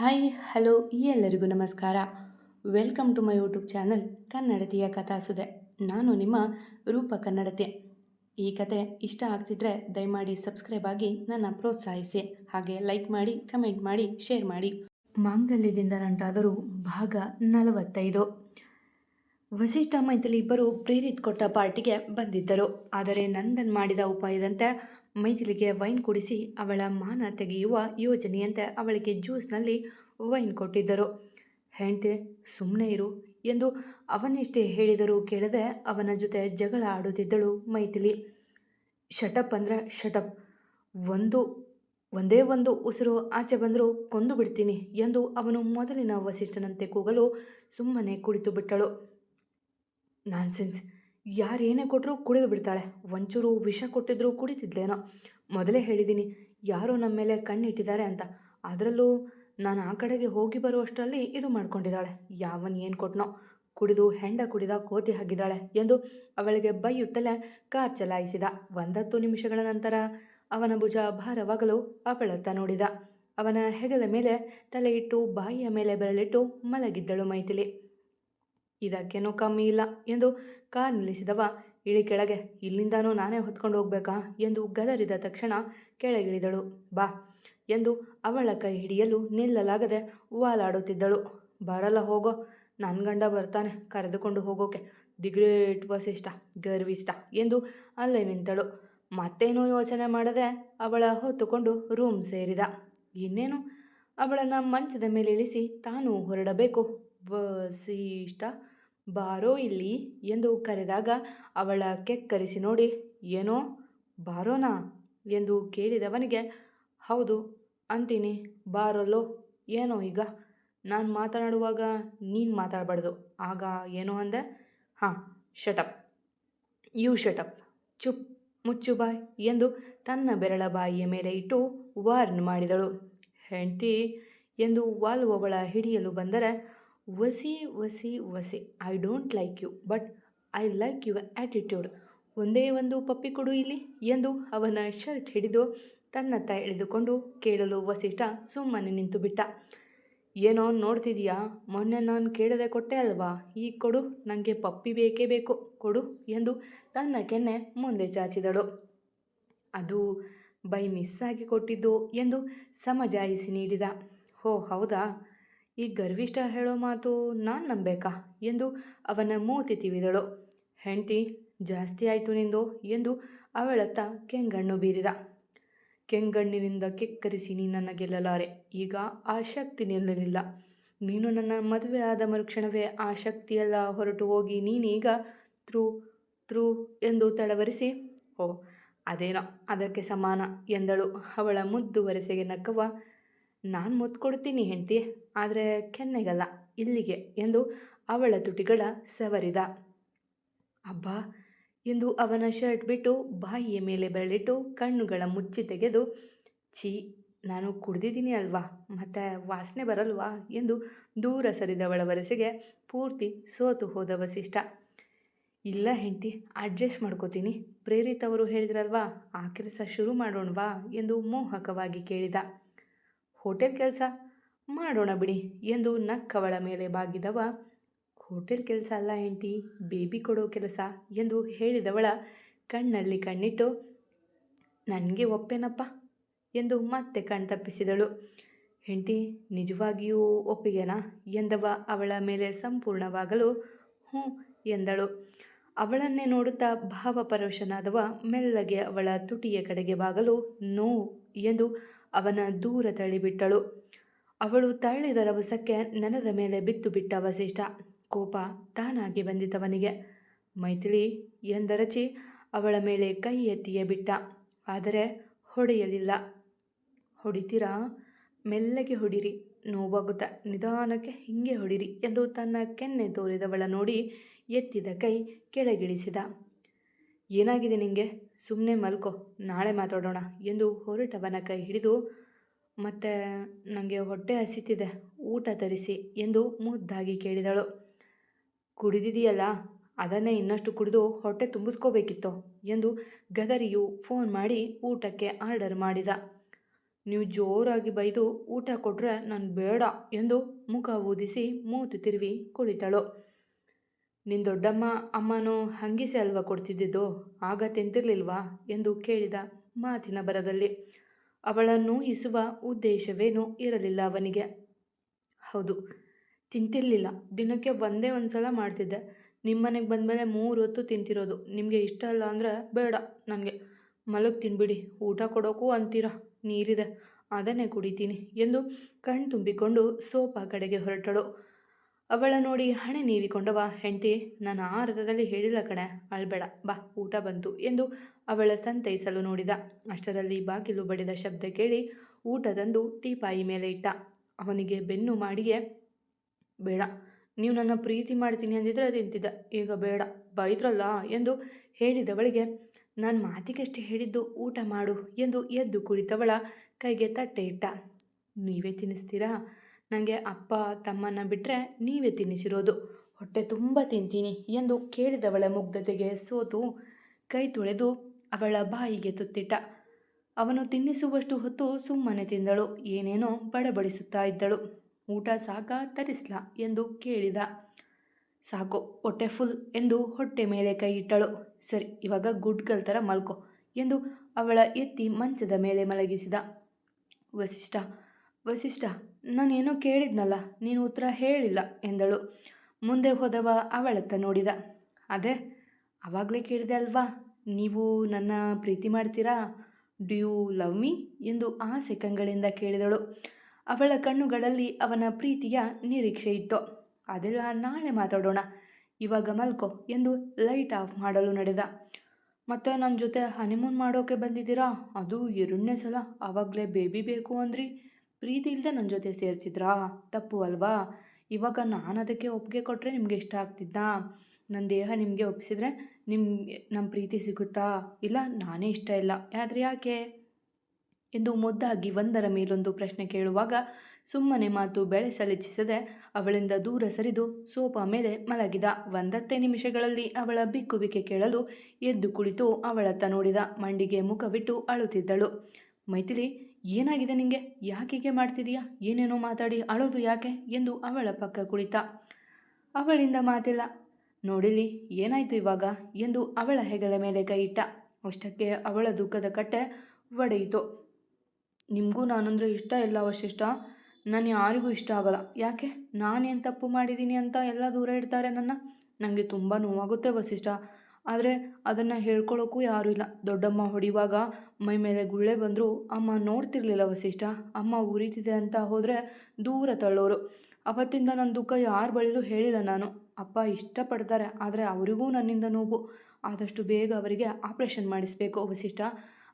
Hi, hello ಎಲ್ಲರಿಗೂ ನಮಸ್ಕಾರ. Welcome to my YouTube channel ಕನ್ನಡತಿಯ ಕಥಾಸುದೆ. ನಾನು ನಿಮ್ಮ ರೂಪ ಕನ್ನಡತೆ. ಈ ಕತೆ ಇಷ್ಟ ಆಗ್ತಿದ್ರೆ ದಯಮಾಡಿ ಸಬ್ಸ್ಕ್ರೈಬ್ ಆಗಿ ನನ್ನ ಪ್ರೋತ್ಸಾಹಿಸಿ. ಹಾಗೆ ಲೈಕ್ ಮಾಡಿ, ಕಮೆಂಟ್ ಮಾಡಿ, ಶೇರ್ ಮಾಡಿ. ಮಾಂಗಲ್ಯದಿಂದ ನಂಟಾದರೂ ಭಾಗ ನಲವತ್ತೈದು. ವಸಿಷ್ಠ ಮೈಥಿಲಿ ಇಬ್ಬರು ಪ್ರೇರಿತ್ ಕೊಟ್ಟ ಪಾರ್ಟಿಗೆ ಬಂದಿದ್ದರು. ಆದರೆ ನಂದನ್ ಮಾಡಿದ ಉಪಾಯದಂತೆ ಮೈಥಿಲಿಗೆ ವೈನ್ ಕುಡಿಸಿ ಅವಳ ಮಾನ ತೆಗೆಯುವ ಯೋಜನೆಯಂತೆ ಅವಳಿಗೆ ಜ್ಯೂಸ್ನಲ್ಲಿ ವೈನ್ ಕೊಟ್ಟಿದ್ದರು. ಹೆಂಡತಿ ಸುಮ್ಮನೆ ಇರು ಎಂದು ಅವನಿಷ್ಟೇ ಹೇಳಿದರೂ ಕೇಳದೆ ಅವನ ಜೊತೆ ಜಗಳ ಆಡುತ್ತಿದ್ದಳು ಮೈಥಿಲಿ. ಶಟಪ್ ಅಂದರೆ ಶಟಪ್ ಒಂದು, ಒಂದೇ ಒಂದು ಉಸಿರು ಆಚೆ ಬಂದರೂ ಕೊಂದು ಬಿಡ್ತೀನಿ ಎಂದು ಅವನು ಮೊದಲಿನ ವಸಿಷ್ಠನಂತೆ ಕೂಗಲು ಸುಮ್ಮನೆ ಕುಳಿತು ಬಿಟ್ಟಳು ನಾನ್ಸೆನ್ಸ್. ಯಾರೇನೇ ಕೊಟ್ಟರೂ ಕುಡಿದು ಬಿಡ್ತಾಳೆ. ಒಂಚೂರು ವಿಷ ಕೊಟ್ಟಿದ್ದರೂ ಕುಡಿತಿದ್ಲೇನೋ. ಮೊದಲೇ ಹೇಳಿದ್ದೀನಿ ಯಾರೋ ನಮ್ಮ ಮೇಲೆ ಕಣ್ಣಿಟ್ಟಿದ್ದಾರೆ ಅಂತ. ಅದರಲ್ಲೂ ನಾನು ಆ ಕಡೆಗೆ ಹೋಗಿ ಬರುವಷ್ಟರಲ್ಲಿ ಇದು ಮಾಡ್ಕೊಂಡಿದ್ದಾಳೆ. ಯಾವನ್ ಏನು ಕೊಟ್ಟನೋ ಕುಡಿದು ಹೆಂಡ ಕುಡಿದ ಕೋತಿ ಹಾಕಿದ್ದಾಳೆ ಎಂದು ಅವಳಿಗೆ ಬೈಯುತ್ತಲೇ ಕಾರ್ ಚಲಾಯಿಸಿದ. ಒಂದತ್ತು ನಿಮಿಷಗಳ ನಂತರ ಅವನ ಭುಜ ಭಾರವಾಗಲು ಅವಳತ್ತ ನೋಡಿದ. ಅವನ ಹೆಗಲ ಮೇಲೆ ತಲೆಯಿಟ್ಟು ಬಾಯಿಯ ಮೇಲೆ ಬೆರಳಿಟ್ಟು ಮಲಗಿದ್ದಳು ಮೈಥಿಲಿ. ಇದಕ್ಕೇನೂ ಕಮ್ಮಿ ಇಲ್ಲ ಎಂದು ಕಾರ್ ನಿಲ್ಲಿಸಿದವ. ಇಳಿ ಕೆಳಗೆ, ಇಲ್ಲಿಂದಾನೂ ನಾನೇ ಹೊತ್ಕೊಂಡು ಹೋಗ್ಬೇಕಾ ಎಂದು ಗದರಿದ ತಕ್ಷಣ ಕೆಳಗಿಳಿದಳು. ಬಾ ಎಂದು ಅವಳ ಕೈ ಹಿಡಿಯಲು ನಿಲ್ಲಲಾಗದೆ ವಾಲಾಡುತ್ತಿದ್ದಳು. ಬರಲ್ಲ ಹೋಗೋ ನನ್ನ ಗಂಡ ಬರ್ತಾನೆ, ಕರೆದುಕೊಂಡು ಹೋಗೋಕೆ. ದಿ ಗ್ರೇಟ್ ವಸಿಷ್ಠ, ಗರ್ವಿಷ್ಠ ಎಂದು ಅಲ್ಲೇ ನಿಂತಳು. ಮತ್ತೇನೂ ಯೋಚನೆ ಮಾಡದೆ ಅವಳ ಹೊತ್ತುಕೊಂಡು ರೂಮ್ ಸೇರಿದ. ಇನ್ನೇನು? ಅವಳನ್ನು ಮಂಚದ ಮೇಲೆ ಇಳಿಸಿ ತಾನು ಹೊರಡಬೇಕು. ವಸಿಷ್ಠ ಬಾರೋ ಇಲ್ಲಿ ಎಂದು ಕರೆದಾಗ ಅವಳ ಕೆಕ್ಕರಿಸಿ ನೋಡಿ, ಏನೋ ಬಾರೋನಾ ಎಂದು ಕೇಳಿದವನಿಗೆ, ಹೌದು, ಅಂತೀನಿ, ಬಾರಲ್ಲೋ, ಏನೋ ಈಗ? ನಾನು ಮಾತನಾಡುವಾಗ ನೀನು ಮಾತಾಡಬಾರ್ದು. ಆಗ ಏನೋ ಅಂದೆ, ಹಾಂ ಶಟಪ್ ಯು ಶಟಪ್ ಚುಪ್, ಮುಚ್ಚು ಬಾಯ್ ಎಂದು ತನ್ನ ಬೆರಳ ಬಾಯಿಯ ಮೇಲೆ ಇಟ್ಟು ವಾರ್ನ್ ಮಾಡಿದಳು. ಹೆಂಡ್ತಿ ಎಂದು ವಾಲ್ವೊಗಳ ಹಿಡಿಯಲು ಬಂದರೆ Vasi Vasi Vasi I don't like you but I like your attitude ಒಂದೇ ಒಂದು ಪಪ್ಪಿ ಕೊಡು ಇಲ್ಲಿ, ಎಂದು ಅವನ ಶರ್ಟ್ ಹಿಡಿದು ತನ್ನತ್ತ ಎಳೆದುಕೊಂಡು ಕೇಳಲು ವಸಿಷ್ಠ ಸುಮ್ಮನೆ ನಿಂತು ಬಿಟ್ಟ. ಏನೋ ನೋಡ್ತಿದೀಯಾ, ಮೊನ್ನೆ ನಾನು ಕೇಳದೆ ಕೊಟ್ಟೆ ಅಲ್ವಾ, ಈಗ ಕೊಡು ನನಗೆ ಪಪ್ಪಿ ಬೇಕೇ ಬೇಕು, ಕೊಡು, ಎಂದು ತನ್ನ ಕೆನ್ನೆ ಮುಂದೆ ಚಾಚಿದಳು. ಅದು ಬೈ ಮಿಸ್ಸಾಗಿ ಕೊಟ್ಟಿದ್ದು, ಎಂದು ಸಮಜಾಯಿಸಿ ನೀಡಿದ. ಹೋ ಹೌದಾ? ಈ ಗರ್ವಿಷ್ಠ ಹೇಳೋ ಮಾತು ನಾನು ನಂಬೇಕಾ? ಎಂದು ಅವನ ಮೂತಿ ತಿವಿದಳು. ಹೆಂಡತಿ, ಜಾಸ್ತಿ ಆಯಿತು ನಿಂದು ಎಂದು ಅವಳತ್ತ ಕೆಂಗಣ್ಣು ಬೀರಿದ. ಕೆಂಗಣ್ಣಿನಿಂದ ಕೆಕ್ಕರಿಸಿ ನನ್ನ ಗೆಲ್ಲಲಾರೆ. ಈಗ ಆ ಶಕ್ತಿ ನಿಲ್ಲಲಿಲ್ಲ. ನೀನು ನನ್ನ ಮದುವೆ ಆದ ಮರುಕ್ಷಣವೇ ಆ ಶಕ್ತಿಯೆಲ್ಲ ಹೊರಟು ಹೋಗಿ ನೀನೀಗ ತ್ರೂ ತ್ರೂ ಎಂದು ತಡವರಿಸಿ, ಓ, ಅದೇನೋ, ಅದಕ್ಕೆ ಸಮಾನ ಎಂದಳು. ಅವಳ ಮುದ್ದು ವರೆಸೆಗೆ ನಕ್ಕವ ನಾನು ಮುದ್ದು ಕೊಡ್ತೀನಿ ಹೆಂಡತಿ, ಆದರೆ ಕೆನ್ನೆಗಲ್ಲ, ಇಲ್ಲಿಗೆ, ಎಂದು ಅವಳ ತುಟಿಗಳ ಸವರಿದ. ಅಬ್ಬಾ, ಎಂದು ಅವನ ಶರ್ಟ್ ಬಿಟ್ಟು ಬಾಯಿಯ ಮೇಲೆ ಬೆರಳಿಟ್ಟು ಕಣ್ಣುಗಳ ಮುಚ್ಚಿ ತೆಗೆದು, ಛೀ, ನಾನು ಕುಡ್ದಿದ್ದೀನಿ ಅಲ್ವಾ, ಮತ್ತೆ ವಾಸನೆ ಬರಲ್ವಾ, ಎಂದು ದೂರ ಸರಿದವಳ ವರಸೆಗೆ ಪೂರ್ತಿ ಸೋತು ಹೋದ ವಸಿಷ್ಠ. ಇಲ್ಲ ಹೆಂಡತಿ, ಅಡ್ಜಸ್ಟ್ ಮಾಡ್ಕೋತೀನಿ, ಪ್ರೇರಿತವರು ಹೇಳಿದ್ರಲ್ವಾ, ಆ ಕೆಲಸ ಶುರು ಮಾಡೋಣವಾ, ಎಂದು ಮೋಹಕವಾಗಿ ಕೇಳಿದ. ಹೋಟೆಲ್ ಕೆಲಸ? ಮಾಡೋಣ ಬಿಡಿ ಎಂದು ನಕ್ಕವಳ ಮೇಲೆ ಬಾಗಿದವ. ಹೋಟೆಲ್ ಕೆಲಸ ಅಲ್ಲ ಹೆಂಡತಿ, ಬೇಬಿ ಕೊಡೋ ಕೆಲಸ ಎಂದು ಹೇಳಿದವಳ ಕಣ್ಣಲ್ಲಿ ಕಣ್ಣಿಟ್ಟು, ನನಗೆ ಒಪ್ಪೇನಪ್ಪ? ಎಂದು ಮತ್ತೆ ಕಣ್ತಪ್ಪಿಸಿದಳು ಹೆಂಡತಿ, ನಿಜವಾಗಿಯೂ ಒಪ್ಪಿಗೆನಾ? ಎಂದವ ಅವಳ ಮೇಲೆ ಸಂಪೂರ್ಣವಾಗಲು. ಹ್ಞೂ ಎಂದಳು. ಅವಳನ್ನೇ ನೋಡುತ್ತಾ ಭಾವಪರವಶನಾದವ ಮೆಲ್ಲಗೆ ಅವಳ ತುಟಿಯ ಕಡೆಗೆ ಬಾಗಲು, ನೋ ಎಂದು ಅವನ ದೂರ ತಳ್ಳಿಬಿಟ್ಟಳು. ಅವಳು ತಳ್ಳಿದ ರಭಸಕ್ಕೆ ನೆಲದ ಮೇಲೆ ಬಿತ್ತು ಬಿಟ್ಟ ವಸಿಷ್ಠ ಕೋಪ ತಾನಾಗಿ ಬಂದಿತವನಿಗೆ. ಮೈಥಿಲಿ ಎಂದರಚಿ ಅವಳ ಮೇಲೆ ಕೈ ಎತ್ತಿಯೇ ಬಿಟ್ಟ. ಆದರೆ ಹೊಡೆಯಲಿಲ್ಲ. ಹೊಡಿತೀರಾ? ಮೆಲ್ಲಗೆ ಹೊಡಿರಿ. ನೋವಾಗುತ್ತ? ನಿಧಾನಕ್ಕೆ ಹಿಂಗೆ ಹೊಡಿರಿ ಎಂದು ತನ್ನ ಕೆನ್ನೆ ತೋರಿದವಳ ನೋಡಿ ಎತ್ತಿದ ಕೈ ಕೆಳಗಿಳಿಸಿದ. ಏನಾಗಿದೆ ನಿಂಗೆ? ಸುಮ್ಮನೆ ಮಲ್ಕೋ, ನಾಳೆ ಮಾತಾಡೋಣ ಎಂದು ಹೊರಟವನ ಕೈ ಹಿಡಿದು, ಮತ್ತೆ ನನಗೆ ಹೊಟ್ಟೆ ಹಸಿತಿದೆ, ಊಟ ತರಿಸಿ ಎಂದು ಮುದ್ದಾಗಿ ಕೇಳಿದಳು. ಕುಡಿದಿದೆಯಲ್ಲ, ಅದನ್ನೇ ಇನ್ನಷ್ಟು ಕುಡಿದು ಹೊಟ್ಟೆ ತುಂಬಿಸ್ಕೋಬೇಕಿತ್ತು ಎಂದು ಗದರಿಯು ಫೋನ್ ಮಾಡಿ ಊಟಕ್ಕೆ ಆರ್ಡರ್ ಮಾಡಿದ. ನೀವು ಜೋರಾಗಿ ಬೈದು ಊಟ ಕೊಟ್ಟರೆ ನಾನು ಬೇಡ ಎಂದು ಮುಖ ಊದಿಸಿ ಮೂತು ತಿರುವಿ ಕುಳಿತಳು. ನಿನ್ನ ದೊಡ್ಡಮ್ಮ ಅಮ್ಮನೂ ಹಂಗಿಸೆ ಅಲ್ವಾ ಕೊಡ್ತಿದ್ದಿದ್ದು? ಆಗ ತಿಂತಿರ್ಲಿಲ್ವಾ? ಎಂದು ಕೇಳಿದ ಮಾತಿನ ಬರದಲ್ಲಿ ಅವಳನ್ನು ಇಸುವ ಉದ್ದೇಶವೇನೂ ಇರಲಿಲ್ಲ ಅವನಿಗೆ. ಹೌದು, ತಿಂತಿರ್ಲಿಲ್ಲ. ದಿನಕ್ಕೆ ಒಂದೇ ಒಂದು ಸಲ ಮಾಡ್ತಿದ್ದೆ. ನಿಮ್ಮ ಮನೆಗೆ ಬಂದಮೇಲೆ ಮೂರು ಹೊತ್ತು ತಿಂತಿರೋದು. ನಿಮಗೆ ಇಷ್ಟ ಅಲ್ಲ ಅಂದರೆ ಬೇಡ ನನಗೆ. ಮಲಗಿ ತಿನ್ಬಿಡಿ. ಊಟ ಕೊಡೋಕ್ಕೂ ಅಂತೀರ? ನೀರಿದೆ. ಅದನ್ನೇ ಕುಡಿತೀನಿ ಎಂದು ಕಣ್ ತುಂಬಿಕೊಂಡು ಸೋಫಾ ಕಡೆಗೆ ಹೊರಟಳು. ಅವಳ ನೋಡಿ ಹಣೆ ನೀವಿಕೊಂಡವ ಹೆಂಡತಿ. ನಾನು ಆ ಅರ್ಥದಲ್ಲಿ ಹೇಳಿಲ್ಲ ಕಣೆ. ಅಳ್ಬೇಡ. ಬಾ, ಊಟ ಬಂತು ಎಂದು ಅವಳ ಸಂತೈಸಲು ನೋಡಿದ. ಅಷ್ಟರಲ್ಲಿ ಬಾಗಿಲು ಬಡಿದ ಶಬ್ದ ಕೇಳಿ ಊಟ ತಂದು ಟೀಪಾಯಿ ಮೇಲೆ ಇಟ್ಟ. ಅವನಿಗೆ ಬೆನ್ನು ಮಾಡಿಯೇ, ಬೇಡ. ನೀವು ನನ್ನ ಪ್ರೀತಿ ಮಾಡ್ತೀನಿ ಅಂದಿದ್ರೆ ತಿಂತಿದ್ದ. ಈಗ ಬೇಡ. ಬೈದ್ರಲ್ಲ? ಎಂದು ಹೇಳಿದವಳಿಗೆ, ನಾನು ಮಾತಿಗಷ್ಟೇ ಹೇಳಿದ್ದು ಊಟ ಮಾಡು ಎಂದು ಎದ್ದು ಕುಳಿತವಳ ಕೈಗೆ ತಟ್ಟೆ ಇಟ್ಟ. ನೀವೇ ತಿನ್ನಿಸ್ತೀರಾ? ನನಗೆ ಅಪ್ಪ, ತಮ್ಮನ್ನ ಬಿಟ್ಟರೆ ನೀವೇ ತಿನ್ನಿಸಿರೋದು. ಹೊಟ್ಟೆ ತುಂಬ ತಿಂತೀನಿ ಎಂದು ಕೇಳಿದವಳ ಮುಗ್ಧತೆಗೆ ಸೋತು ಕೈ ತೊಳೆದು ಅವಳ ಬಾಯಿಗೆ ತುತ್ತಿಟ್ಟ. ಅವನು ತಿನ್ನಿಸುವಷ್ಟು ಹೊತ್ತು ಸುಮ್ಮನೆ ತಿಂದಳು, ಏನೇನೋ ಬಡಬಡಿಸುತ್ತಾ ಇದ್ದಳು. ಊಟ ಸಾಕ ತರಿಸ್ಲ ಎಂದು ಕೇಳಿದ. ಸಾಕು, ಹೊಟ್ಟೆ ಫುಲ್ ಎಂದು ಹೊಟ್ಟೆ ಮೇಲೆ ಕೈ ಇಟ್ಟಳು. ಸರಿ, ಇವಾಗ ಗುಡ್ಗಲ್ ಥರ ಮಲ್ಕೊ ಎಂದು ಅವಳ ಎತ್ತಿ ಮಂಚದ ಮೇಲೆ ಮಲಗಿಸಿದ. ವಸಿಷ್ಠ ವಸಿಷ್ಠ ನಾನೇನೋ ಕೇಳಿದ್ನಲ್ಲ, ನೀನು ಉತ್ತರ ಹೇಳಿಲ್ಲ ಎಂದಳು. ಮುಂದೆ ಹೋದವ ಅವಳತ್ತ ನೋಡಿದ. ಅದೇ ಆವಾಗಲೇ ಕೇಳಿದೆ ಅಲ್ವಾ, ನೀವು ನನ್ನ ಪ್ರೀತಿ ಮಾಡ್ತೀರಾ? Do you love me? ಎಂದು ಆಸೆ ಕಂಗಳಿಂದ ಕೇಳಿದಳು. ಅವಳ ಕಣ್ಣುಗಳಲ್ಲಿ ಅವನ ಪ್ರೀತಿಯ ನಿರೀಕ್ಷೆ ಇತ್ತು. ಅದೆಲ್ಲ ನಾಳೆ ಮಾತಾಡೋಣ. ಇವಾಗ ಮಲ್ಕೋ ಎಂದು ಲೈಟ್ ಆಫ್ ಮಾಡಲು ನಡೆದ. ಮತ್ತೆ ನನ್ನ ಜೊತೆ ಹನಿಮೂನ್ ಮಾಡೋಕೆ ಬಂದಿದ್ದೀರಾ? ಅದು ಎರಡನೇ ಸಲ ಆವಾಗಲೇ ಬೇಬಿ ಬೇಕು ಅಂದ್ರಿ. ಪ್ರೀತಿ ಇಲ್ಲದೆ ನನ್ನ ಜೊತೆ ಸೇರ್ತಿದ್ರಾ? ತಪ್ಪು ಅಲ್ವಾ? ಇವಾಗ ನಾನು ಅದಕ್ಕೆ ಒಪ್ಪಿಗೆ ಕೊಟ್ಟರೆ ನಿಮಗೆ ಇಷ್ಟ ಆಗ್ತಿದ್ದಾ ನನ್ನ ದೇಹ ನಿಮಗೆ ಒಪ್ಪಿಸಿದ್ರೆ ನಿಮಗೆ ನಮ್ಮ ಪ್ರೀತಿ ಸಿಗುತ್ತಾ? ಇಲ್ಲ, ನಾನೇ ಇಷ್ಟ ಇಲ್ಲ. ಆದರೆ ಯಾಕೆ? ಎಂದು ಮುದ್ದಾಗಿ ಒಂದರ ಮೇಲೊಂದು ಪ್ರಶ್ನೆ ಕೇಳುವಾಗ ಸುಮ್ಮನೆ ಮಾತು ಬೆಳೆಸಲಿಚ್ಛಿಸದೆ ಅವಳಿಂದ ದೂರ ಸರಿದು ಸೋಫಾ ಮೇಲೆ ಮಲಗಿದ. ಒಂದತ್ತೆ ನಿಮಿಷಗಳಲ್ಲಿ ಅವಳ ಬಿಕ್ಕುವಿಕೆ ಕೇಳಲು ಎದ್ದು ಕುಳಿತು ಅವಳತ್ತ ನೋಡಿದ. ಮಂಡಿಗೆ ಮುಖವಿಟ್ಟು ಅಳುತ್ತಿದ್ದಳು. ಮೈಥಿಲಿ ಏನಾಗಿದೆ ನಿಂಗೆ? ಯಾಕೆ ಹೀಗೆ ಮಾಡ್ತಿದೀಯಾ? ಏನೇನೋ ಮಾತಾಡಿ, ಅಳೋದು ಯಾಕೆ? ಎಂದು ಅವಳ ಪಕ್ಕ ಕುಳಿತ. ಅವಳಿಂದ ಮಾತಿಲ್ಲ. ನೋಡಿಲಿ ಏನಾಯ್ತು ಇವಾಗ? ಎಂದು ಅವಳ ಹೆಗಲ ಮೇಲೆ ಕೈ ಇಟ್ಟ. ಅಷ್ಟಕ್ಕೆ ಅವಳ ದುಃಖದ ಕಟ್ಟೆ ಒಡೆಯಿತು. ನಿಮಗೂ ನಾನಂದರೆ ಇಷ್ಟ ಇಲ್ಲ ವಶಿಷ್ಟ ನಾನು ಯಾರಿಗೂ ಇಷ್ಟ ಆಗಲ್ಲ. ಯಾಕೆ? ನಾನೇನು ತಪ್ಪು ಮಾಡಿದ್ದೀನಿ ಅಂತ ಎಲ್ಲ ದೂರ ಇಡ್ತಾರೆ ನನ್ನ. ನನಗೆ ತುಂಬ ನೋವಾಗುತ್ತೆ ವಸಿಷ್ಠ ಆದರೆ ಅದನ್ನು ಹೇಳ್ಕೊಳ್ಳೋಕ್ಕೂ ಯಾರೂ ಇಲ್ಲ. ದೊಡ್ಡಮ್ಮ ಹೊಡಿವಾಗ ಮೈ ಮೇಲೆ ಗುಳ್ಳೆ ಬಂದರೂ, ಅಮ್ಮ ನೋಡ್ತಿರ್ಲಿಲ್ಲ ವಸಿಷ್ಠ, ಅಮ್ಮ ಉರಿತಿದೆ ಅಂತ ಹೋದರೆ ದೂರ ತಳ್ಳೋರು. ಅವತ್ತಿಂದ ನನ್ನ ದುಃಖ ಯಾರ ಬಳಿಲೂ ಹೇಳಿಲ್ಲ ನಾನು. ಅಪ್ಪ ಇಷ್ಟಪಡ್ತಾರೆ, ಆದರೆ ಅವರಿಗೂ ನನ್ನಿಂದ ನೋವು. ಆದಷ್ಟು ಬೇಗ ಅವರಿಗೆ ಆಪ್ರೇಷನ್ ಮಾಡಿಸ್ಬೇಕು ವಸಿಷ್ಠ.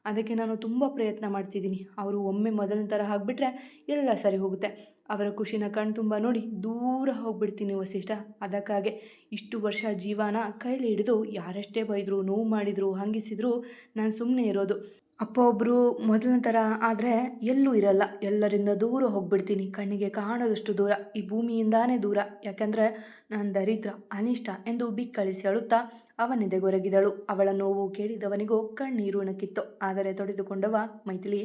ಅದಕ್ಕೆ ನಾನು ತುಂಬ ಪ್ರಯತ್ನ ಮಾಡ್ತಿದ್ದೀನಿ. ಅವರು ಒಮ್ಮೆ ಮೊದಲಿನ ಥರ ಆಗಿಬಿಟ್ರೆ ಎಲ್ಲ ಸರಿ ಹೋಗುತ್ತೆ. ಅವರ ಖುಷಿನ ಕಣ್ಣು ತುಂಬ ನೋಡಿ ದೂರ ಹೋಗ್ಬಿಡ್ತೀನಿ ವಸಿಷ್ಠ. ಅದಕ್ಕಾಗೆ ಇಷ್ಟು ವರ್ಷ ಜೀವನ ಕೈಲಿ ಹಿಡಿದು ಯಾರಷ್ಟೇ ಬೈದರು, ನೋವು ಮಾಡಿದರು, ಹಂಗಿಸಿದ್ರು ನಾನು ಸುಮ್ಮನೆ ಇರೋದು. ಅಪ್ಪ ಒಬ್ಬರು ಮೊದಲನೇ ಥರ ಆದರೆ ಎಲ್ಲೂ ಇರಲ್ಲ. ಎಲ್ಲರಿಂದ ದೂರ ಹೋಗ್ಬಿಡ್ತೀನಿ. ಕಣ್ಣಿಗೆ ಕಾಣೋದಷ್ಟು ದೂರ, ಈ ಭೂಮಿಯಿಂದಾನೇ ದೂರ. ಯಾಕೆಂದರೆ ನಾನು ದರಿದ್ರ, ಅನಿಷ್ಟ ಎಂದು ಬಿಕ್ಕಳಿಸಿ ಅಳುತ್ತಾ ಅವನೆದೆಗೊರಗಿದಳು. ಅವಳ ನೋವು ಕೇಳಿದವನಿಗೂ ಕಣ್ಣೀರು ನಕ್ಕಿತ್ತು ಆದರೆ ತೊಡೆದುಕೊಂಡವ, ಮೈಥಿಲಿ,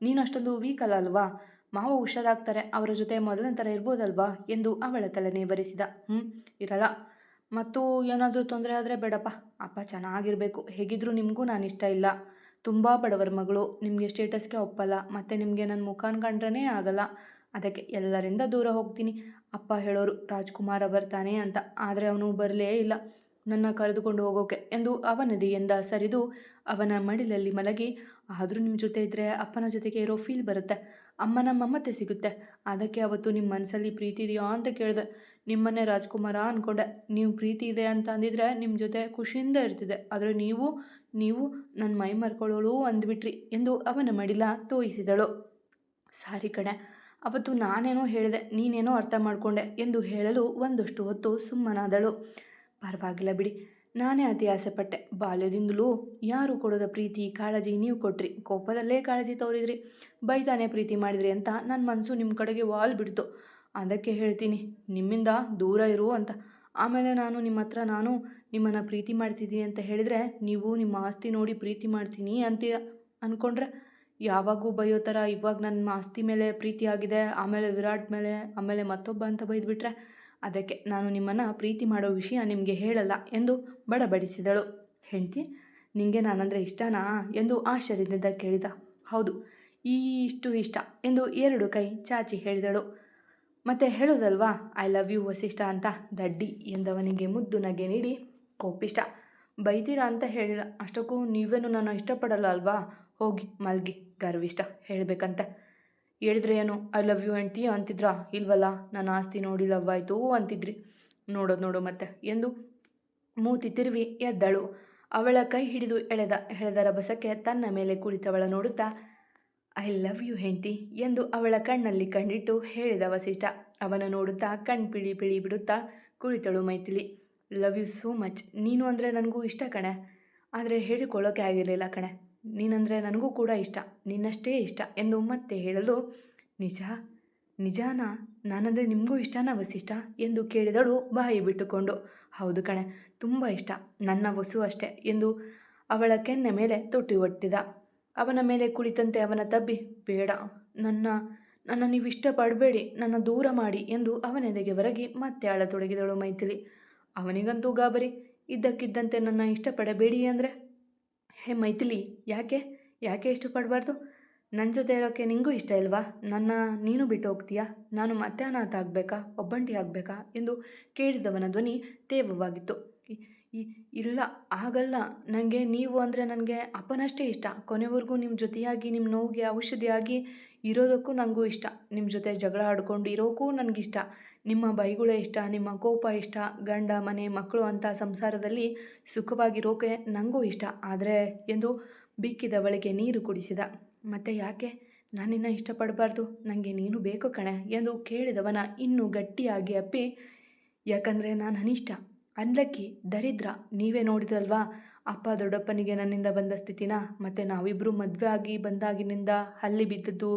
ನೀನಷ್ಟೊಂದು ವೀಕಲ್ಲ ಅಲ್ವಾ? ಮಾವ ಹುಷಾರಾಗ್ತಾರೆ. ಅವರ ಜೊತೆ ಮೊದಲನೇ ಥರ ಇರ್ಬೋದಲ್ವಾ? ಎಂದು ಅವಳ ತಲೆನೇ ಬರೆಸಿದ. ಹ್ಞೂ ಇರಲ್ಲ. ಮತ್ತು ಏನಾದರೂ ತೊಂದರೆ ಆದರೆ ಬೇಡಪ್ಪ. ಅಪ್ಪ ಚೆನ್ನಾಗಿರಬೇಕು. ಹೇಗಿದ್ದರೂ ನಿಮಗೂ ನಾನು ಇಷ್ಟ ಇಲ್ಲ. ತುಂಬ ಬಡವರ ಮಗಳು. ನಿಮಗೆ ಸ್ಟೇಟಸ್ಗೆ ಒಪ್ಪಲ್ಲ. ಮತ್ತು ನಿಮಗೆ ನನ್ನ ಮುಖಾನ್ ಕಂಡ್ರೇ ಆಗಲ್ಲ. ಅದಕ್ಕೆ ಎಲ್ಲರಿಂದ ದೂರ ಹೋಗ್ತೀನಿ. ಅಪ್ಪ ಹೇಳೋರು, ರಾಜ್ಕುಮಾರ ಬರ್ತಾನೆ ಅಂತ. ಆದರೆ ಅವನು ಬರಲೇ ಇಲ್ಲ. ನನ್ನ ಕರೆದುಕೊಂಡು ಹೋಗೋಕೆ ಎಂದು ಅವನದಿಯಿಂದ ಸರಿದು ಅವನ ಮಡಿಲಲ್ಲಿ ಮಲಗಿ, ಆದರೂ ನಿಮ್ಮ ಜೊತೆ ಇದ್ದರೆ ಅಪ್ಪನ ಜೊತೆಗೆ ಇರೋ ಫೀಲ್ ಬರುತ್ತೆ. ಅಮ್ಮನ ಮಮತೆ ಸಿಗುತ್ತೆ. ಅದಕ್ಕೆ ಅವತ್ತು ನಿಮ್ಮ ಮನಸ್ಸಲ್ಲಿ ಪ್ರೀತಿ ಇದೆಯಾ ಅಂತ ಕೇಳಿದೆ. ನಿಮ್ಮನ್ನೇ ರಾಜ್ಕುಮಾರ ಅಂದ್ಕೊಂಡೆ ನೀವು ಪ್ರೀತಿ ಇದೆ ಅಂತ ಅಂದಿದ್ರೆ ನಿಮ್ಮ ಜೊತೆ ಖುಷಿಯಿಂದ ಇರ್ತಿದೆ ಆದರೆ ನೀವು ನೀವು ನನ್ನ ಮೈ ಮರ್ಕೊಳ್ಳೋಳು ಅಂದ್ಬಿಟ್ರಿ ಎಂದು ಅವನ ಮಡಿಲ ತೋಯಿಸಿದಳು. ಸಾರಿ ಕಣೆ. ಅವತ್ತು ನಾನೇನೋ ಹೇಳಿದೆ, ನೀನೇನೋ ಅರ್ಥ ಮಾಡಿಕೊಂಡೆ ಎಂದು ಹೇಳಲು ಒಂದಷ್ಟು ಹೊತ್ತು ಸುಮ್ಮನಾದಳು. ಪರವಾಗಿಲ್ಲ ಬಿಡಿ. ನಾನೇ ಅತಿ ಆಸೆಪಟ್ಟೆ. ಬಾಲ್ಯದಿಂದಲೂ ಯಾರು ಕೊಡೋದ ಪ್ರೀತಿ, ಕಾಳಜಿ ನೀವು ಕೊಟ್ರಿ. ಕೋಪದಲ್ಲೇ ಕಾಳಜಿ ತೋರಿದ್ರಿ. ಬೈತಾನೆ ಪ್ರೀತಿ ಮಾಡಿದ್ರಿ ಅಂತ ನನ್ನ ಮನಸ್ಸು ನಿಮ್ಮ ಕಡೆಗೆ ವಾಲ್ ಬಿಡ್ತು. ಅದಕ್ಕೆ ಹೇಳ್ತೀನಿ, ನಿಮ್ಮಿಂದ ದೂರ ಇರು ಅಂತ. ಆಮೇಲೆ ನಾನು ನಿಮ್ಮ ಹತ್ರ ನಾನು ನಿಮ್ಮನ್ನು ಪ್ರೀತಿ ಮಾಡ್ತಿದ್ದೀನಿ ಅಂತ ಹೇಳಿದರೆ ನೀವು ನಿಮ್ಮ ಆಸ್ತಿ ನೋಡಿ ಪ್ರೀತಿ ಮಾಡ್ತೀನಿ ಅಂತ ಅಂದ್ಕೊಂಡ್ರೆ ಯಾವಾಗೂ ಬೈಯೋ ಥರ ಇವಾಗ ನನ್ನ ಆಸ್ತಿ ಮೇಲೆ ಪ್ರೀತಿ ಆಗಿದೆ, ಆಮೇಲೆ ವಿರಾಟ್ ಮೇಲೆ, ಆಮೇಲೆ ಮತ್ತೊಬ್ಬ ಅಂತ ಬೈದ್ಬಿಟ್ರೆ? ಅದಕ್ಕೆ ನಾನು ನಿಮ್ಮನ್ನು ಪ್ರೀತಿ ಮಾಡೋ ವಿಷಯ ನಿಮಗೆ ಹೇಳಲ್ಲ ಎಂದು ಬಡಬಡಿಸಿದಳು. ಹೆಂಡತಿ ನಿಮಗೆ ನಾನಂದರೆ ಇಷ್ಟನಾ ಎಂದು ಆಶ್ಚರ್ಯದಿಂದ ಕೇಳಿದ. ಹೌದು ಈ ಇಷ್ಟು ಇಷ್ಟ ಎಂದು ಎರಡು ಕೈ ಚಾಚಿ ಹೇಳಿದಳು. ಮತ್ತೆ ಹೇಳೋದಲ್ವಾ, ಐ ಲವ್ ಯು ವಸಿಷ್ಠ ಅಂತ ದಡ್ಡಿ ಎಂದವನಿಗೆ ಮುದ್ದು ನಗೆ ನೀಡಿ, ಕೋಪಿಷ್ಟ, ಬೈತೀರಾ ಅಂತ ಹೇಳಿಲ್ಲ ಅಷ್ಟಕ್ಕೂ ನೀವೇನು ನಾನು ಇಷ್ಟಪಡಲ್ಲ ಅಲ್ವಾ? ಹೋಗಿ ಮಲ್ಗಿ, ಗರ್ವಿಷ್ಟ, ಹೇಳಬೇಕಂತೆ. ಹೇಳಿದ್ರೆ ಏನು ಐ ಲವ್ ಯು ಹೆಂಡ್ತಿ ಅಂತಿದ್ರಾ? ಇಲ್ವಲ್ಲ, ನನ್ನ ಆಸ್ತಿ ನೋಡಿ ಲವ್ ಆಯಿತು ಅಂತಿದ್ರಿ. ನೋಡೋದು ನೋಡು ಮತ್ತೆ. ಎಂದು ಮೂತಿ ತಿರುವಿ ಎದ್ದಳು. ಅವಳ ಕೈ ಹಿಡಿದು ಎಳೆದ, ಎಳೆದರ ಬಸಕ್ಕೆ ತನ್ನ ಮೇಲೆ ಕುಳಿತವಳ ನೋಡುತ್ತಾ ಐ ಲವ್ ಯು ಹೆಂಡ್ತಿ ಎಂದು ಅವಳ ಕಣ್ಣಲ್ಲಿ ಕಂಡಿಟ್ಟು ಹೇಳಿದ ವಸಿಷ್ಠ. ಅವನ ನೋಡುತ್ತಾ, ಕಣ್ ಪಿಳಿ ಪಿಳಿ ಬಿಡುತ್ತಾ ಕುಳಿತಳು Maithili. Love you so much ನೀನು ಅಂದರೆ ನನಗೂ ಇಷ್ಟ ಕಣೆ. ಆದರೆ ಹೇಳಿಕೊಳ್ಳೋಕೆ ಆಗಿರಲಿಲ್ಲ ಕಣೆ. ನೀನಂದರೆ ನನಗೂ ಕೂಡ ಇಷ್ಟ, ನಿನ್ನಷ್ಟೇ ಇಷ್ಟ ಎಂದು ಮತ್ತೆ ಹೇಳಲು, ನಿಜ, ನಿಜಾನಾ, ನಾನಂದರೆ ನಿಮಗೂ ಇಷ್ಟನಾ ವಸಿಷ್ಠ ಎಂದು ಕೇಳಿದಳು ಬಾಯಿ ಬಿಟ್ಟುಕೊಂಡು. ಹೌದು ಕಣೆ, ತುಂಬ ಇಷ್ಟ, ನನ್ನ ವಸು ಅಷ್ಟೆ ಎಂದು ಅವಳ ಕೆನ್ನೆ ಮೇಲೆ ತೊಟ್ಟಿ ಒಟ್ಟಿದ. ಅವನ ಮೇಲೆ ಕುಳಿತಂತೆ ಅವನ ತಬ್ಬಿ, ಬೇಡ, ನನ್ನ ನನ್ನ ನೀವು ಇಷ್ಟಪಡಬೇಡಿ, ನನ್ನ ದೂರ ಮಾಡಿ ಎಂದು ಅವನೆದೆಗೆ ಹೊರಗಿ ಮತ್ತೆ ಅಳತೊಡಗಿದಳು ಮೈಥಿಲಿ. ಅವನಿಗಂತೂ ಗಾಬರಿ, ಇದ್ದಕ್ಕಿದ್ದಂತೆ ನನ್ನ ಇಷ್ಟಪಡಬೇಡಿ ಅಂದರೆ? ಹೇ ಮೈಥಿಲಿ, ಯಾಕೆ? ಯಾಕೆ ಇಷ್ಟಪಡಬಾರ್ದು ನನ್ನ ಜೊತೆ ಇರೋಕ್ಕೆ ನಿಂಗೂ ಇಷ್ಟ ಇಲ್ವಾ? ನನ್ನ, ನೀನು ಬಿಟ್ಟು ಹೋಗ್ತೀಯಾ? ನಾನು ಮತ್ತೆ ಅನಾಥ ಆಗಬೇಕಾ? ಒಬ್ಬಂಟಿ ಆಗಬೇಕಾ? ಎಂದು ಕೇಳಿದವನ ಧ್ವನಿ ತೇವವಾಗಿತ್ತು. ಇಲ್ಲ, ಆಗಲ್ಲ. ನನಗೆ ನೀವು ಅಂದರೆ ನನಗೆ ಅಪ್ಪನಷ್ಟೇ ಇಷ್ಟ. ಕೊನೆವರೆಗೂ ನಿಮ್ಮ ಜೊತೆಯಾಗಿ ನಿಮ್ಮ ನೋವಿಗೆ ಔಷಧಿಯಾಗಿ ಇರೋದಕ್ಕೂ ನನಗೂ ಇಷ್ಟ. ನಿಮ್ಮ ಜೊತೆ ಜಗಳ ಆಡ್ಕೊಂಡು ಇರೋಕ್ಕೂ ನನಗಿಷ್ಟ. ನಿಮ್ಮ ಬೈಗುಳ ಇಷ್ಟ, ನಿಮ್ಮ ಕೋಪ ಇಷ್ಟ, ಗಂಡ, ಮನೆ, ಮಕ್ಕಳು ಅಂತ ಸಂಸಾರದಲ್ಲಿ ಸುಖವಾಗಿರೋಕೆ ನನಗೂ ಇಷ್ಟ. ಆದರೆ ಎಂದು ಬಿಕ್ಕಿದವಳಿಗೆ ನೀರು ಕುಡಿಸಿದ. ಮತ್ತೆ ಯಾಕೆ? ನಾನಿನ್ನ ಇಷ್ಟಪಡಬಾರ್ದು. ನನಗೆ ನೀನು ಬೇಕು ಕಣೆ ಎಂದು ಕೇಳಿದವನ ಇನ್ನೂ ಗಟ್ಟಿಯಾಗಿ ಅಪ್ಪಿ, ಯಾಕಂದರೆ ನಾನು ಅನಿಷ್ಟ. ಅನ್ಲಕ್ಕಿ ದರಿದ್ರ, ನೀವೇ ನೋಡಿದ್ರಲ್ವಾ? ಅಪ್ಪ ದೊಡ್ಡಪ್ಪನಿಗೆ ನನ್ನಿಂದ ಬಂದ ಸ್ಥಿತಿನ. ಮತ್ತು ನಾವಿಬ್ಬರು ಮದುವೆ ಆಗಿ ಬಂದಾಗಿನಿಂದ ಹಲ್ಲಿ ಬಿದ್ದದ್ದು.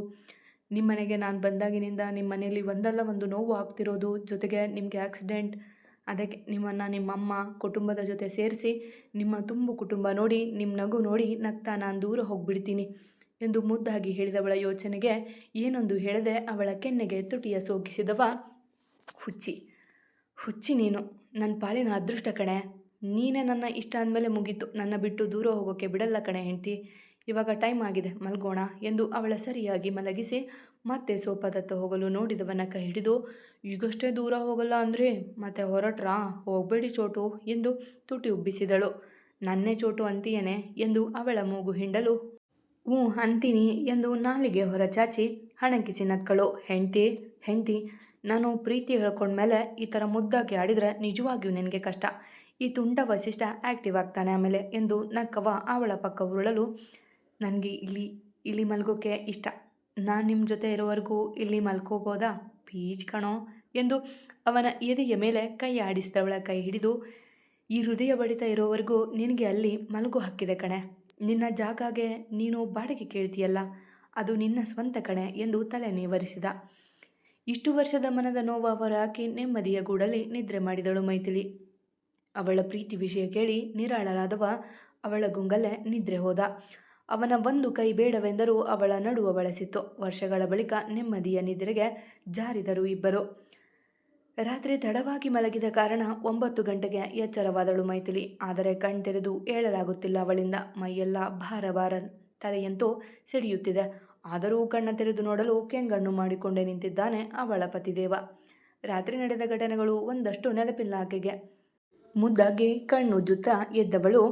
ನಿಮ್ಮ ಮನೆಗೆ ನಾನು ಬಂದಾಗಿನಿಂದ ನಿಮ್ಮ ಮನೆಯಲ್ಲಿ ಒಂದಲ್ಲ ಒಂದು ನೋವು ಆಗ್ತಿರೋದು, ಜೊತೆಗೆ ನಿಮಗೆ ಆಕ್ಸಿಡೆಂಟ್ ಅದಕ್ಕೆ ನಿಮ್ಮನ್ನು ನಿಮ್ಮಮ್ಮ, ಕುಟುಂಬದ ಜೊತೆ ಸೇರಿಸಿ, ನಿಮ್ಮ ತುಂಬು ಕುಟುಂಬ ನೋಡಿ ನಿಮ್ಮ ನಗು ನೋಡಿ ನಗ್ತಾ ನಾನು ದೂರ ಹೋಗಿಬಿಡ್ತೀನಿ ಎಂದು ಮುದ್ದಾಗಿ ಹೇಳಿದವಳ ಯೋಚನೆಗೆ ಏನೊಂದು ಹೇಳದೆ ಅವಳ ಕೆನ್ನೆಗೆ ತುಟಿಯ ಸೋಕಿಸಿದವ ಹುಚ್ಚಿ. ಹುಚ್ಚಿ ನೀನು ನನ್ನ ಪಾಲಿನ ಅದೃಷ್ಟ ಕಣೆ. ನೀನೇ ನನ್ನ ಇಷ್ಟ ಅಂದಮೇಲೆ ಮುಗೀತು. ನನ್ನ ಬಿಟ್ಟು ದೂರ ಹೋಗೋಕ್ಕೆ ಬಿಡಲ್ಲ ಕಣೆ ಹೆಂಡ್ತಿ. ಇವಾಗ ಟೈಮ್ ಆಗಿದೆ, ಮಲ್ಗೋಣ ಎಂದು ಅವಳ ಸರಿಯಾಗಿ ಮಲಗಿಸಿ ಮತ್ತೆ ಸೋಫಾದತ್ತ ಹೋಗಲು ನೋಡಿದವನ ಕೈ ಹಿಡಿದು, ಈಗಷ್ಟೇ ದೂರ ಹೋಗಲ್ಲ ಅಂದರೆ ಮತ್ತೆ ಹೊರಟ್ರಾ? ಹೋಗಬೇಡಿ ಚೋಟು ಎಂದು ತುಟಿ ಉಬ್ಬಿಸಿದಳು. ನನ್ನೇ ಚೋಟು ಅಂತೀಯೇನೆ? ಎಂದು ಅವಳ ಮೂಗು ಹಿಂಡಲು, ಹ್ಞೂ ಅಂತೀನಿ ಎಂದು ನಾಲಿಗೆ ಹೊರಚಾಚಿ ಹಣಕಿಸಿ ನಕ್ಕಳು. ಹೆಂಡ್ತಿ ಹೆಂಡ್ತಿ, ನಾನು ಪ್ರೀತಿ ಹೇಳ್ಕೊಂಡ್ಮೇಲೆ ಈ ಥರ ಮುದ್ದಾಗಿ ಆಡಿದರೆ ನಿಜವಾಗಿಯೂ ನಿನಗೆ ಕಷ್ಟ. ಈ ತುಂಡ ವಸಿಷ್ಠ ಆ್ಯಕ್ಟಿವ್ ಆಗ್ತಾನೆ ಆಮೇಲೆ ಎಂದು ನಕ್ಕವ ಅವಳ ಪಕ್ಕ ಉರುಳಲು ನನಗೆ ಇಲ್ಲಿ ಇಲ್ಲಿ ಮಲ್ಗೋಕೆ ಇಷ್ಟ. ನಾನು ನಿಮ್ಮ ಜೊತೆ ಇರೋವರೆಗೂ ಇಲ್ಲಿ ಮಲ್ಕೋಬೋದಾ? ಪೀಚ್ ಕಣೋ ಎಂದು ಅವನ ಎದೆಯ ಮೇಲೆ ಕೈ ಆಡಿಸಿದವಳ ಕೈ ಹಿಡಿದು, ಈ ಹೃದಯ ಬಡಿತ ಇರೋವರೆಗೂ ನಿನಗೆ ಅಲ್ಲಿ ಮಲಗು ಹಾಕಿದೆ ಕಣೆ. ನಿನ್ನ ಜಾಗಾಗೆ ನೀನು ಬಾಡಿಗೆ ಕೇಳ್ತೀಯಲ್ಲ, ಅದು ನಿನ್ನ ಸ್ವಂತ ಕಣೆ ಎಂದು ತಲೆ ನೇವರಿಸಿದ. ಇಷ್ಟು ವರ್ಷದ ಮನದ ನೋವು ಹೊರಹಾಕಿ ನೆಮ್ಮದಿಯ ಗೂಡಲ್ಲಿ ನಿದ್ರೆ ಮಾಡಿದಳು ಮೈಥಿಲಿ. ಅವಳ ಪ್ರೀತಿ ವಿಷಯ ಕೇಳಿ ನಿರಾಳರಾದವ ಅವಳ ಗುಂಗಲ್ಲೇ ನಿದ್ರೆ ಹೋದ. ಅವನ ಒಂದು ಕೈ ಬೇಡವೆಂದರೂ ಅವಳ ನಡುವ ಬಳಸಿತ್ತು. ವರ್ಷಗಳ ಬಳಿಕ ನೆಮ್ಮದಿಯ ನಿದ್ರೆಗೆ ಜಾರಿದರು ಇಬ್ಬರು. ರಾತ್ರಿ ತಡವಾಗಿ ಮಲಗಿದ ಕಾರಣ ಒಂಬತ್ತು ಗಂಟೆಗೆ ಎಚ್ಚರವಾದಳು ಮೈಥಿಲಿ. ಆದರೆ ಕಣ್ತೆರೆದು ಏಳಲಾಗುತ್ತಿಲ್ಲ ಅವಳಿಂದ. ಮೈಯೆಲ್ಲ ಭಾರ ಭಾರ ತಲೆಯಂತೂ ಸಿಡಿಯುತ್ತಿದೆ. ಆದರೂ ಕಣ್ಣ ತೆರೆದು ನೋಡಲು ಕೆಂಗಣ್ಣು ಮಾಡಿಕೊಂಡೇ ನಿಂತಿದ್ದಾನೆ ಅವಳ ಪತಿದೇವ. ರಾತ್ರಿ ನಡೆದ ಘಟನೆಗಳು ಒಂದಷ್ಟು ನೆನಪಿಲ್ಲ ಆಕೆಗೆ. ಮುದ್ದಾಗಿ ಜುತ್ತ ಎದ್ದವಳು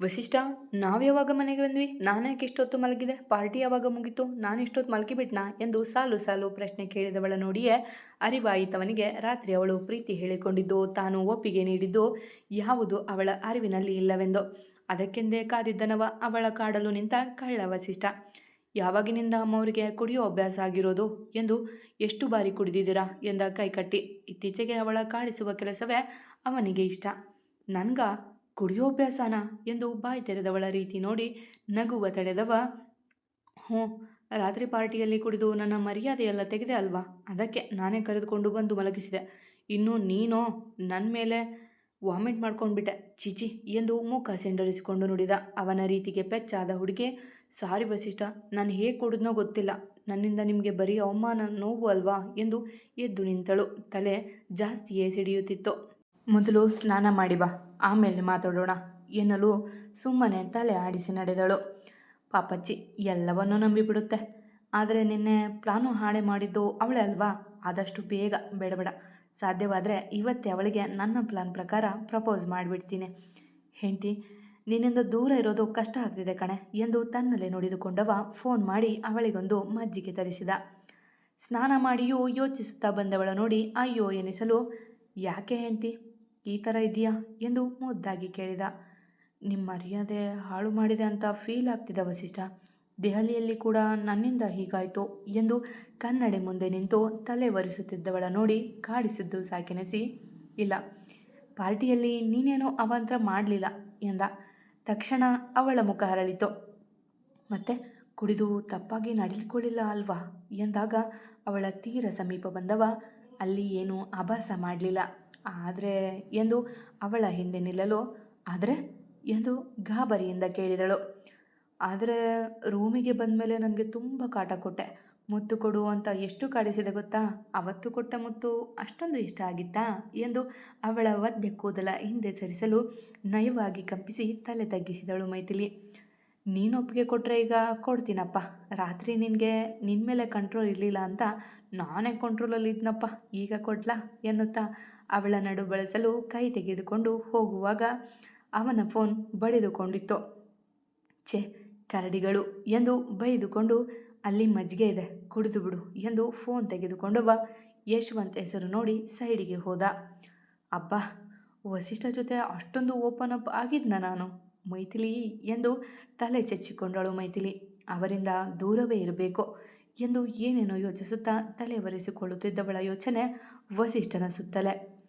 ವಶಿಷ್ಠ ನಾವು ಯಾವಾಗ ಮನೆಗೆ ಬಂದ್ವಿ? ನಾನ್ಯಾಕೆ ಇಷ್ಟೊತ್ತು ಮಲಗಿದೆ? ಪಾರ್ಟಿ ಯಾವಾಗ ಮುಗಿತು? ನಾನು ಇಷ್ಟೊತ್ತು ಮಲಗಿಬಿಟ್ನಾ? ಎಂದು ಸಾಲು ಸಾಲು ಪ್ರಶ್ನೆ ಕೇಳಿದವಳ ನೋಡಿಯೇ ಅರಿವಾಯಿತವನಿಗೆ ರಾತ್ರಿ ಅವಳು ಪ್ರೀತಿ ಹೇಳಿಕೊಂಡಿದ್ದು, ತಾನು ಒಪ್ಪಿಗೆ ನೀಡಿದ್ದು ಯಾವುದು ಅವಳ ಅರಿವಿನಲ್ಲಿ ಇಲ್ಲವೆಂದು. ಅದಕ್ಕೆಂದೇ ಕಾದಿದ್ದನವ ಅವಳ ಕಾಡಲು ನಿಂತ ಕಳ್ಳ ವಸಿಷ್ಠ. ಯಾವಾಗಿನಿಂದ ಅಮ್ಮವರಿಗೆ ಕುಡಿಯೋ ಅಭ್ಯಾಸ ಆಗಿರೋದು ಎಂದು ಎಷ್ಟು ಬಾರಿ ಕುಡಿದಿದ್ದೀರಾ ಎಂದ ಕೈಕಟ್ಟಿ. ಇತ್ತೀಚೆಗೆ ಅವಳ ಕಾಡಿಸುವ ಕೆಲಸವೇ ಅವನಿಗೆ ಇಷ್ಟ. ನನ್ಗ ಕುಡಿಯೋ ಅಭ್ಯಾಸನ ಎಂದು ಬಾಯಿ ತೆರೆದವಳ ರೀತಿ ನೋಡಿ ನಗುವ ತಡೆದವ, ಹ್ಞೂ, ರಾತ್ರಿ ಪಾರ್ಟಿಯಲ್ಲಿ ಕುಡಿದು ನನ್ನ ಮರ್ಯಾದೆಯೆಲ್ಲ ತೆಗೆದೆ ಅಲ್ವಾ? ಅದಕ್ಕೆ ನಾನೇ ಕರೆದುಕೊಂಡು ಬಂದು ಮಲಗಿಸಿದೆ. ಇನ್ನು ನೀನೋ ನನ್ನ ಮೇಲೆ ವಾಮಿಟ್ ಮಾಡ್ಕೊಂಡ್ಬಿಟ್ಟೆ. ಚಿಚಿ ಎಂದು ಮುಖ ಸೆಂಡರಿಸಿಕೊಂಡು ನುಡಿದ ಅವನ ರೀತಿಗೆ ಪೆಚ್ಚಾದ ಹುಡುಗಿ ಸಾರಿ ವಸಿಷ್ಠ, ನಾನು ಹೇಗೆ ಕೊಡಿದ್ನೋ ಗೊತ್ತಿಲ್ಲ. ನನ್ನಿಂದ ನಿಮಗೆ ಬರೀ ಅವಮಾನ, ನೋವು ಅಲ್ವಾ ಎಂದು ಎದ್ದು ನಿಂತಳು. ತಲೆ ಜಾಸ್ತಿಯೇ ಸಿಡಿಯುತ್ತಿತ್ತು ಮೊದಲು ಸ್ನಾನ ಮಾಡಿ ಬಾ, ಆಮೇಲೆ ಮಾತಾಡೋಣ ಎನ್ನಲು ಸುಮ್ಮನೆ ತಲೆ ಆಡಿಸಿ ನಡೆದಳು. ಪಾಪಚ್ಚಿ, ಎಲ್ಲವನ್ನೂ ನಂಬಿಬಿಡುತ್ತೆ. ಆದರೆ ನಿನ್ನೆ ಪ್ಲಾನು ಹಾಳೆ ಮಾಡಿದ್ದು ಅವಳೇ ಅಲ್ವಾ? ಆದಷ್ಟು ಬೇಗ, ಬೇಡಬೇಡ. ಸಾಧ್ಯವಾದರೆ ಇವತ್ತೇ ಅವಳಿಗೆ ನನ್ನ ಪ್ಲಾನ್ ಪ್ರಕಾರ ಪ್ರಪೋಸ್ ಮಾಡಿಬಿಡ್ತೀನಿ. ಹೆಂಡತಿ ನಿನ್ನಿಂದ ದೂರ ಇರೋದು ಕಷ್ಟ ಆಗ್ತಿದೆ ಕಣೆ ಎಂದು ತನ್ನಲ್ಲೇ ನುಡಿದುಕೊಂಡವ ಫೋನ್ ಮಾಡಿ ಅವಳಿಗೊಂದು ಮಜ್ಜಿಗೆ ತರಿಸಿದ. ಸ್ನಾನ ಮಾಡಿಯೂ ಯೋಚಿಸುತ್ತಾ ಬಂದವಳ ನೋಡಿ, ಅಯ್ಯೋ ಎನಿಸಲು, ಯಾಕೆ ಹೆಂಡತಿ, ಈ ಥರ ಇದೆಯಾ ಎಂದು ಮುದ್ದಾಗಿ ಕೇಳಿದ. ನಿಮ್ಮ ಮರ್ಯಾದೆ ಹಾಳು ಮಾಡಿದೆ ಅಂತ ಫೀಲ್ ಆಗ್ತಿದೆ ವಸಿಷ್ಠ ದೆಹಲಿಯಲ್ಲಿ ಕೂಡ ನನ್ನಿಂದ ಹೀಗಾಯಿತು ಎಂದು ಕನ್ನಡಿ ಮುಂದೆ ನಿಂತು ತಲೆ ಒರೆಸುತ್ತಿದ್ದವಳ ನೋಡಿ ಕಾಡಿಸಿದ್ದು ಸಾಕೆನಿಸಿ, ಇಲ್ಲ, ಪಾರ್ಟಿಯಲ್ಲಿ ನೀನೇನೋ ಅವಾಂತರ ಮಾಡಲಿಲ್ಲ ಎಂದ. ತಕ್ಷಣ ಅವಳ ಮುಖ ಹರಳಿತು. ಮತ್ತೆ, ಕುಡಿದು ತಪ್ಪಾಗಿ ನಡೆದುಕೊಳ್ಳಿಲ್ಲ ಅಲ್ವಾ? ಎಂದಾಗ ಅವಳ ತೀರ ಸಮೀಪ ಬಂದವ, ಅಲ್ಲಿ ಏನು ಅಭಾಸ ಮಾಡಲಿಲ್ಲ. ಆದರೆ, ಎಂದು ಅವಳ ಹಿಂದೆ ನಿಲ್ಲಲು, ಆದರೆ? ಎಂದು ಗಾಬರಿಯಿಂದ ಕೇಳಿದಳು. ಆದರೆ, ರೂಮಿಗೆ ಬಂದ ಮೇಲೆ ನನಗೆ ತುಂಬ ಕಾಟ ಕೊಟ್ಟೆ. ಮುತ್ತು ಕೊಡು ಅಂತ ಎಷ್ಟು ಕಾಡಿಸಿದೆ ಗೊತ್ತಾ? ಅವತ್ತು ಕೊಟ್ಟ ಮುತ್ತು ಅಷ್ಟೊಂದು ಇಷ್ಟ ಆಗಿತ್ತಾ? ಎಂದು ಅವಳ ವದ್ಯ ಕೂದಲ ಹಿಂದೆ ಸರಿಸಲು ನಯವಾಗಿ ಕಂಪಿಸಿ ತಲೆ ತಗ್ಗಿಸಿದಳು ಮೈಥಿಲಿ. ನೀನು ಒಪ್ಪಿಗೆ ಕೊಟ್ಟರೆ ಈಗ ಕೊಡ್ತೀನಪ್ಪ. ರಾತ್ರಿ ನಿನಗೆ ನಿನ್ನ ಮೇಲೆ ಕಂಟ್ರೋಲ್ ಇರಲಿಲ್ಲ ಅಂತ ನಾನೇ ಕಂಟ್ರೋಲಲ್ಲಿ ಇದ್ನಪ್ಪ. ಈಗ ಕೊಡ್ಲಾ? ಎನ್ನುತ್ತಾ ಅವಳ ನಡು ಬಳಸಲು ಕೈ ತೆಗೆದುಕೊಂಡು ಹೋಗುವಾಗ ಅವನ ಫೋನ್ ಬಡಿದುಕೊಂಡಿತ್ತು. ಛೆ, ಕರಡಿಗಳು ಎಂದು ಬೈದುಕೊಂಡು ಅಲ್ಲಿ ಮಜ್ಜಿಗೆ ಇದೆ. ಕುಡಿದು ಬಿಡು ಎಂದು ಫೋನ್ ತೆಗೆದುಕೊಂಡವ ಯಶವಂತ್ ಹೆಸರು ನೋಡಿ ಸೈಡಿಗೆ ಹೋದ. ಅಬ್ಬಾ, ವಸಿಷ್ಠ ಜೊತೆ ಅಷ್ಟೊಂದು ಓಪನ್ ಅಪ್ ಆಗಿದ್ನ ನಾನು? ಮೈಥಿಲಿ ಎಂದು ತಲೆ ಚಚ್ಚಿಕೊಂಡಳು ಮೈಥಿಲಿ. ಅವರಿಂದ ದೂರವೇ ಇರಬೇಕು ಎಂದು ಏನೇನೋ ಯೋಚಿಸುತ್ತಾ ತಲೆ ಒರೆಸಿಕೊಳ್ಳುತ್ತಿದ್ದವಳ ಯೋಚನೆ ವಸಿಷ್ಠನ ಸುತ್ತಲೇ.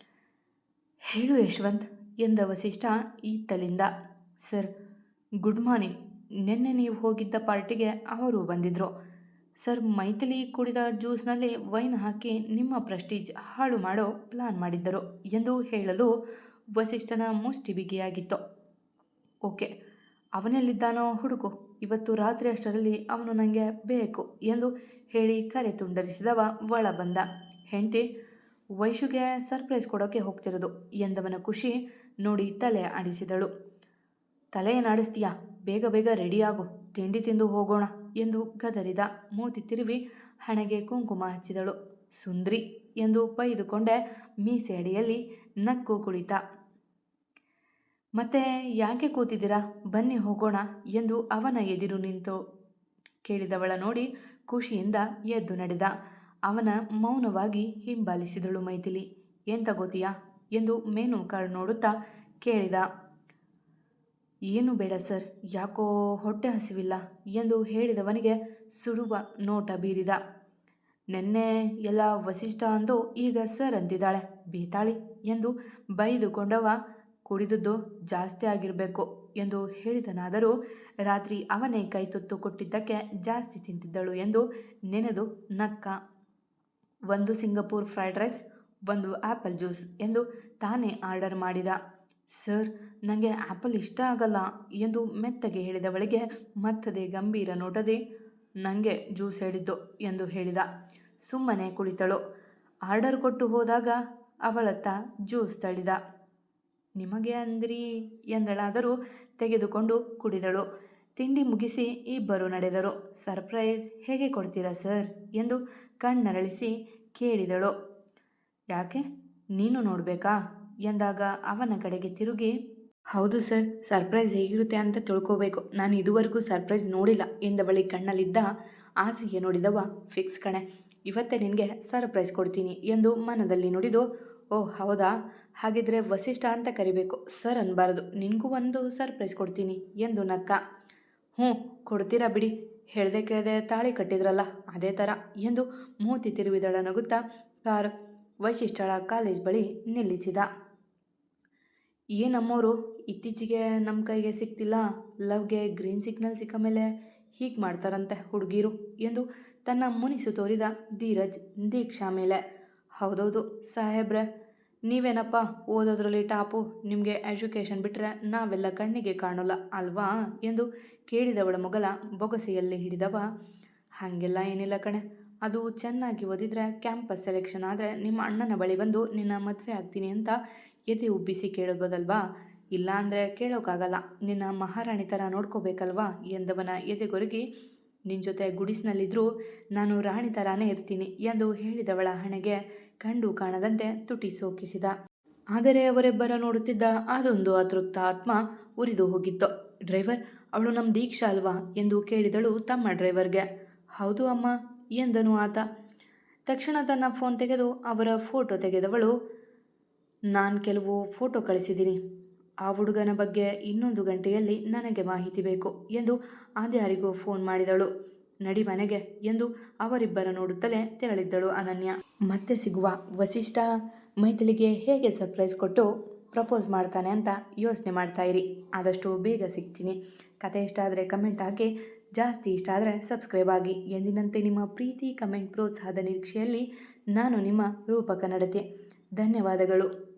ಹೇಳು ಯಶವಂತ್ ಎಂದ ವಸಿಷ್ಠ ಈತಲಿಂದ. Sir, good morning. ನಿನ್ನೆ ನೀವು ಹೋಗಿದ್ದ ಪಾರ್ಟಿಗೆ ಅವರು ಬಂದಿದ್ದರು ಸರ್, ಮೈಥಿಲಿ ಕುಡಿದ ಜ್ಯೂಸ್ನಲ್ಲಿ ವೈನ್ ಹಾಕಿ ನಿಮ್ಮ ಪ್ರೆಸ್ಟೀಜ್ ಹಾಳು ಮಾಡೋ ಪ್ಲಾನ್ ಮಾಡಿದ್ದರು ಎಂದು ಹೇಳಲು ವಸಿಷ್ಠನ ಮುಷ್ಟಿ ಬಿಗಿಯಾಗಿತ್ತು ಓಕೆ, ಅವನೆಲ್ಲಿದ್ದಾನೋ ಹುಡುಕು, ಇವತ್ತು ರಾತ್ರಿ ಅಷ್ಟರಲ್ಲಿ ಅವನು ನನಗೆ ಬೇಕು ಎಂದು ಹೇಳಿ ಕರೆ ತುಂಡರಿಸಿದವ ಒಳ ಬಂದ ಹೆಂಡತಿ, ವೈಶುಗೆ ಸರ್ಪ್ರೈಸ್ ಕೊಡೋಕ್ಕೆ ಹೋಗ್ತಿರೋದು ಎಂದವನ ಖುಷಿ ನೋಡಿ ತಲೆ ಆಡಿಸಿದಳು. ತಲೆಯನ್ನಾಡಿಸ್ತೀಯಾ? ಬೇಗ ಬೇಗ ರೆಡಿಯಾಗು ತಿಂಡಿ ತಿಂದು ಹೋಗೋಣ ಎಂದು ಗದರಿದ ಮೂತಿ ತಿರುವಿ ಹಣೆಗೆ ಕುಂಕುಮ ಹಚ್ಚಿದಳು. ಸುಂದ್ರಿ ಎಂದು ಬೈದುಕೊಂಡೆ ಮೀಸೆ ಅಡಿಯಲ್ಲಿ ನಕ್ಕು ಕುಳಿತ. ಮತ್ತೆ ಯಾಕೆ ಕೂತಿದ್ದೀರಾ? ಬನ್ನಿ ಹೋಗೋಣ ಎಂದು ಅವನ ಎದಿರು ನಿಂತು ಕೇಳಿದವಳ ನೋಡಿ ಖುಷಿಯಿಂದ ಎದ್ದು ನಡೆದ. ಅವನ ಮೌನವಾಗಿ ಹಿಂಬಾಲಿಸಿದಳು ಮೈಥಿಲಿ. ಎಂತ ಗೋತಿಯಾ ಎಂದು ಮೇನು ಕಾರ್ಡ್ ನೋಡುತ್ತಾ ಕೇಳಿದ. ಏನು ಬೇಡ ಸರ್, ಯಾಕೋ ಹೊಟ್ಟೆ ಹಸಿವಿಲ್ಲ ಎಂದು ಹೇಳಿದವನಿಗೆ ಸುಡುವ ನೋಟ ಬೀರಿದ. ನೆನ್ನೆ ಎಲ್ಲ ವಸಿಷ್ಠ ಅಂದು ಈಗ ಸರ್ ಅಂದಿದ್ದಾಳೆ ಬೀತಾಳಿ ಎಂದು ಬೈದುಕೊಂಡವ ಕುಡಿದದ್ದು ಜಾಸ್ತಿ ಆಗಿರಬೇಕು ಎಂದು ಹೇಳಿದನಾದರೂ ರಾತ್ರಿ ಅವನೇ ಕೈ ತುತ್ತು ಕೊಟ್ಟಿದ್ದಕ್ಕೆ ಜಾಸ್ತಿ ತಿಂತಿದ್ದಳು ಎಂದು ನೆನೆದು ನಕ್ಕ, ಒಂದು ಸಿಂಗಪೂರ್ ಫ್ರೈಡ್ ರೈಸ್, ಒಂದು ಆ್ಯಪಲ್ ಜ್ಯೂಸ್ ಎಂದು ತಾನೇ ಆರ್ಡರ್ ಮಾಡಿದ. ಸರ್ ನನಗೆ ಆ್ಯಪಲ್ ಇಷ್ಟ ಆಗಲ್ಲ. ಎಂದು ಮೆತ್ತಗೆ ಹೇಳಿದವಳಿಗೆ ಮತ್ತದೇ ಗಂಭೀರ ನೋಟದೆ ನನಗೆ ಜ್ಯೂಸ್ ಹೇಳಿದ್ದು ಎಂದು ಹೇಳಿದ. ಸುಮ್ಮನೆ ಕುಳಿತಳು. ಆರ್ಡರ್ ಕೊಟ್ಟು ಹೋದಾಗ ಅವಳತ್ತ ಜ್ಯೂಸ್ ತಳಿದ ನಿಮಗೆ ಅಂದ್ರಿ ಎಂದಳಾದರೂ ತೆಗೆದುಕೊಂಡು ಕುಡಿದಳು. ತಿಂಡಿ ಮುಗಿಸಿ ಇಬ್ಬರು ನಡೆದರು. ಸರ್ಪ್ರೈಸ್ ಹೇಗೆ ಕೊಡ್ತೀರಾ ಸರ್? ಎಂದು ಕಣ್ಣರಳಿಸಿ ಕೇಳಿದಳು. ಯಾಕೆ? ನೀನು ನೋಡಬೇಕಾ? ಎಂದಾಗ ಅವನ ಕಡೆಗೆ ತಿರುಗಿ, ಹೌದು ಸರ್, ಸರ್ಪ್ರೈಸ್ ಹೇಗಿರುತ್ತೆ ಅಂತ ತಿಳ್ಕೋಬೇಕು. ನಾನು ಇದುವರೆಗೂ ಸರ್ಪ್ರೈಸ್ ನೋಡಿಲ್ಲ ಎಂದ ಬಳಿ ಕಣ್ಣಲ್ಲಿದ್ದ ಆಸೆಗೆ ನೋಡಿದವ, ಫಿಕ್ಸ್ ಕಣೆ, ಇವತ್ತೇ ನಿನಗೆ ಸರ್ಪ್ರೈಸ್ ಕೊಡ್ತೀನಿ ಎಂದು ಮನದಲ್ಲಿ ನುಡಿದು, ಓ, ಹೌದಾ? ಹಾಗಿದ್ರೆ ವಸಿಷ್ಠ ಅಂತ ಕರಿಬೇಕು. ಸರ್ ಅನ್ಬಾರದು, ನಿನಗೂ ಒಂದು ಸರ್ಪ್ರೈಸ್ ಕೊಡ್ತೀನಿ ಎಂದು ನಕ್ಕ, ಹ್ಞೂ, ಕೊಡ್ತೀರಾ ಬಿಡಿ. ಹೇಳ್ದೆ ಕೇಳದೆ ತಾಳಿ ಕಟ್ಟಿದ್ರಲ್ಲ, ಅದೇ ಥರ ಎಂದು ಮೂತಿ ತಿರುವಿದಳ ನಗುತ್ತಾ ಕಾರ್ ವೈಶಿಷ್ಠಳ ಕಾಲೇಜ್ ಬಳಿ ನಿಲ್ಲಿಸಿದ. ಏನಮ್ಮೋರು ಇತ್ತೀಚೆಗೆ ನಮ್ಮ ಕೈಗೆ ಸಿಗ್ತಿಲ್ಲ ಲವ್ಗೆ ಗ್ರೀನ್ ಸಿಗ್ನಲ್ ಸಿಕ್ಕ ಮೇಲೆ ಹೀಗೆ ಮಾಡ್ತಾರಂತೆ ಹುಡುಗಿರು ಎಂದು ತನ್ನ ಮುನಿಸು ತೋರಿದ ಧೀರಜ್ ದೀಕ್ಷಾ ಮೇಲೆ. ಹೌದೌದು ಸಾಹೇಬ್ರೆ, ನೀವೇನಪ್ಪ ಓದೋದ್ರಲ್ಲಿ ಟಾಪು? ನಿಮಗೆ ಎಜುಕೇಷನ್ ಬಿಟ್ಟರೆ ನಾವೆಲ್ಲ ಕಣ್ಣಿಗೆ ಕಾಣೋಲ್ಲ ಅಲ್ವಾ? ಎಂದು ಕೇಳಿದವಳ ಮೊಗಲ ಬೊಗಸೆಯಲ್ಲಿ ಹಿಡಿದವ. ಹಾಗೆಲ್ಲ ಏನಿಲ್ಲ ಕಣೆ. ಅದು ಚೆನ್ನಾಗಿ ಓದಿದರೆ ಕ್ಯಾಂಪಸ್ ಸೆಲೆಕ್ಷನ್ ಆದರೆ ನಿಮ್ಮ ಅಣ್ಣನ ಬಳಿ ಬಂದು ನಿನ್ನ ಮದುವೆ ಆಗ್ತೀನಿ ಅಂತ ಎದೆ ಉಬ್ಬಿಸಿ ಕೇಳಬೋದಲ್ವಾ ಇಲ್ಲ ಅಂದರೆ ಕೇಳೋಕ್ಕಾಗಲ್ಲ ನಿನ್ನ ಮಹಾರಾಣಿ ಥರ ನೋಡ್ಕೋಬೇಕಲ್ವಾ? ಎಂದವನ ಎದೆಗೊರಗಿ ನಿನ್ನ ಜೊತೆ ಗುಡಿಸ್ನಲ್ಲಿದ್ದರೂ ನಾನು ರಾಣಿ ಥರಾನೇ ಇರ್ತೀನಿ ಎಂದು ಹೇಳಿದವಳ ಹಣೆಗೆ ಕಂಡು ಕಾಣದಂತೆ ತುಟಿ ಸೋಕಿಸಿದ. ಆದರೆ ಅವರಿಬ್ಬರ ನೋಡುತ್ತಿದ್ದ ಅದೊಂದು ಅತೃಪ್ತ ಆತ್ಮ ಉರಿದು ಹೋಗಿತ್ತು. ಡ್ರೈವರ್, ಅವಳು ನಮ್ಮ ದೀಕ್ಷಾ ಅಲ್ವಾ? ಎಂದು ಕೇಳಿದಳು ತಮ್ಮ ಡ್ರೈವರ್ಗೆ. ಹೌದು ಅಮ್ಮ, ಎಂದನು ಆತ. ತಕ್ಷಣ ತನ್ನ ಫೋನ್ ತೆಗೆದು ಅವರ ಫೋಟೋ ತೆಗೆದವಳು ನಾನು ಕೆಲವು ಫೋಟೋ ಕಳಿಸಿದ್ದೀನಿ. ಆ ಹುಡುಗನ ಬಗ್ಗೆ ಇನ್ನೊಂದು ಗಂಟೆಯಲ್ಲಿ ನನಗೆ ಮಾಹಿತಿ ಬೇಕು ಎಂದು ಆದ್ಯಾರಿಗೂ ಫೋನ್ ಮಾಡಿದಳು. ನಡಿ ಮನೆಗೆ ಎಂದು ಅವರಿಬ್ಬರ ನೋಡುತ್ತಲೇ ತೆರಳಿದ್ದಳು ಅನನ್ಯ. ಮತ್ತೆ ಸಿಗುವ ವಸಿಷ್ಠ ಮೈಥಿಲಿಗೆ ಹೇಗೆ ಸರ್ಪ್ರೈಸ್ ಕೊಟ್ಟು ಪ್ರಪೋಸ್ ಮಾಡ್ತಾನೆ ಅಂತ ಯೋಚನೆ ಮಾಡ್ತಾ ಇರಿ. ಆದಷ್ಟು ಬೇಗ ಸಿಗ್ತೀನಿ. ಕತೆ ಇಷ್ಟ ಆದರೆ ಕಮೆಂಟ್ ಹಾಕಿ. ಜಾಸ್ತಿ ಇಷ್ಟ ಆದರೆ ಸಬ್ಸ್ಕ್ರೈಬ್ ಆಗಿ. ಎಂದಿನಂತೆ ನಿಮ್ಮ ಪ್ರೀತಿ ಕಮೆಂಟ್ ಪ್ರೋತ್ಸಾಹದ ನಿರೀಕ್ಷೆಯಲ್ಲಿ ನಾನು ನಿಮ್ಮ ರೂಪಕ ನಡತೆ. ಧನ್ಯವಾದಗಳು.